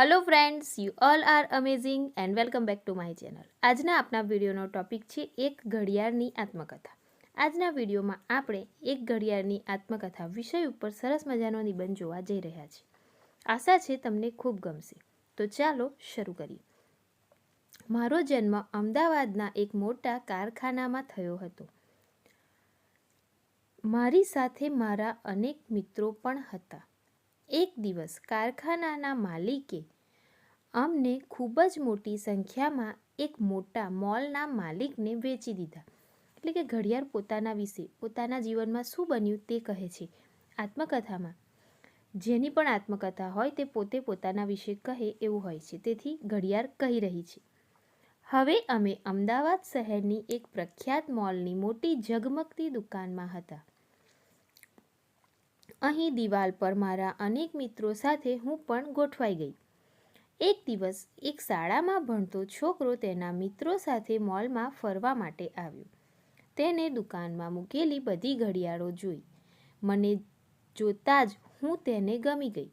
Hello friends you all are amazing and welcome back to my channel આજના આપણા વિડીયોનો topic છે એક ઘડિયાળની આત્મકથા. આજના વિડીયોમાં આપણે એક ઘડિયાળની આત્મકથા વિષય ઉપર સરસ મજાનો નિબંધ જોવા જઈ રહ્યા છીએ. આશા છે તમને ખૂબ ગમશે. તો ચાલો શરૂ કરીએ. મારો જન્મ અમદાવાદના એક મોટા કારખાનામાં થયો હતો. મારી સાથે મારા અનેક મિત્રો પણ હતા. એક દિવસ કારખાનાના માલિકે અમને ખૂબ જ મોટી સંખ્યામાં એક મોટા મોલના માલિકને વેચી દીધા. એટલે કે ઘડિયાળ પોતાના વિશે, પોતાના જીવનમાં શું બન્યું તે કહે છે. આત્મકથામાં, જેની પણ આત્મકથા હોય તે પોતે પોતાના વિશે કહે એવું હોય છે. તેથી ઘડિયાળ કહી રહી છે. હવે અમે અમદાવાદ શહેરની એક પ્રખ્યાત મોલની મોટી ઝગમગતી દુકાનમાં હતા. અહીં દિવાલ પર મારા અનેક મિત્રો સાથે હું પણ ગોઠવાઈ ગઈ. એક દિવસ એક શાળામાં ભણતો છોકરો તેના મિત્રો સાથે મોલમાં ફરવા માટે આવ્યો. તેને દુકાનમાં મૂકેલી બધી ઘડિયાળો જોઈ. મને જોતાં જ હું તેને ગમી ગઈ.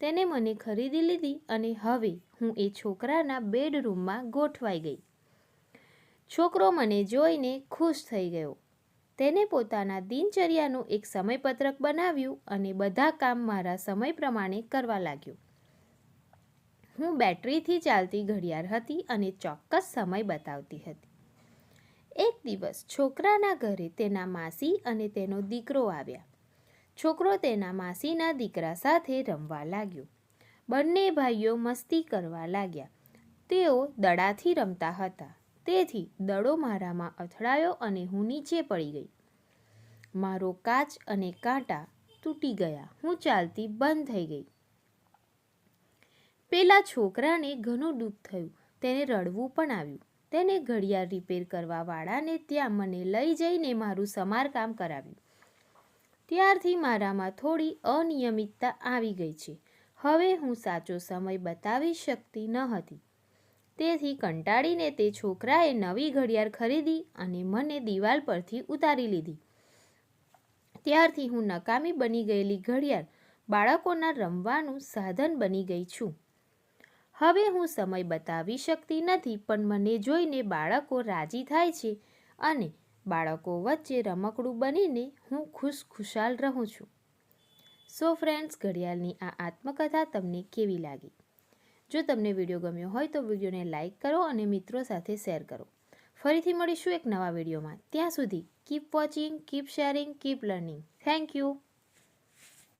તેને મને ખરીદી લીધી અને હવે હું એ છોકરાના બેડરૂમમાં ગોઠવાઈ ગઈ. છોકરો મને જોઈને ખુશ થઈ ગયો. તેને પોતાના દિનચર્યાનું એક સમયપત્રક બનાવ્યું અને બધા કામ મારા સમય પ્રમાણે કરવા લાગ્યું. હું બેટરીથી ચાલતી ઘડિયાળ હતી અને ચોક્કસ સમય બતાવતી હતી. એક દિવસ છોકરાના ઘરે તેના માસી અને તેનો દીકરો આવ્યા. છોકરો તેના માસીના દીકરા સાથે રમવા લાગ્યો. બંને ભાઈઓ મસ્તી કરવા લાગ્યા. તેઓ દડાથી રમતા હતા. તેથી દડો મારામાં અથડાયો અને હું નીચે પડી ગઈ. મારો કાચ અને કાંટા તૂટી ગયા. હું ચાલતી બંધ થઈ ગઈ. પેલા છોકરાને ઘણું દુઃખ થયું. તેને રડવું પણ આવ્યું. તેને ઘડિયાળ રિપેર કરવા વાળાને ત્યાં મને લઈ જઈને મારું સમારકામ કરાવ્યું. ત્યારથી મારામાં થોડી અનિયમિતતા આવી ગઈ છે. હવે હું સાચો સમય બતાવી શકતી ન હતી. તેથી કંટાળીને તે છોકરાએ નવી ઘડિયાળ ખરીદી અને મને દિવાલ પરથી ઉતારી લીધી. ત્યારથી હું નકામી બની ગયેલી ઘડિયાળ બાળકોના રમવાનું સાધન બની ગઈ છું. હવે હું સમય બતાવી શકતી નથી, પણ મને જોઈને બાળકો રાજી થાય છે અને બાળકો વચ્ચે રમકડું બનીને હું ખુશ ખુશાલ રહું છું. સો ફ્રેન્ડ્સ ઘડિયાળની આ આત્મકથા તમને કેવી લાગી? જો તમને વીડિયો ગમ્યો હોય તો વિડીયોને લાઇક કરો અને મિત્રો સાથે શેર કરો. ફરીથી મળીશું એક નવા વિડીયોમાં. ત્યાં સુધી keep watching keep sharing keep learning thank you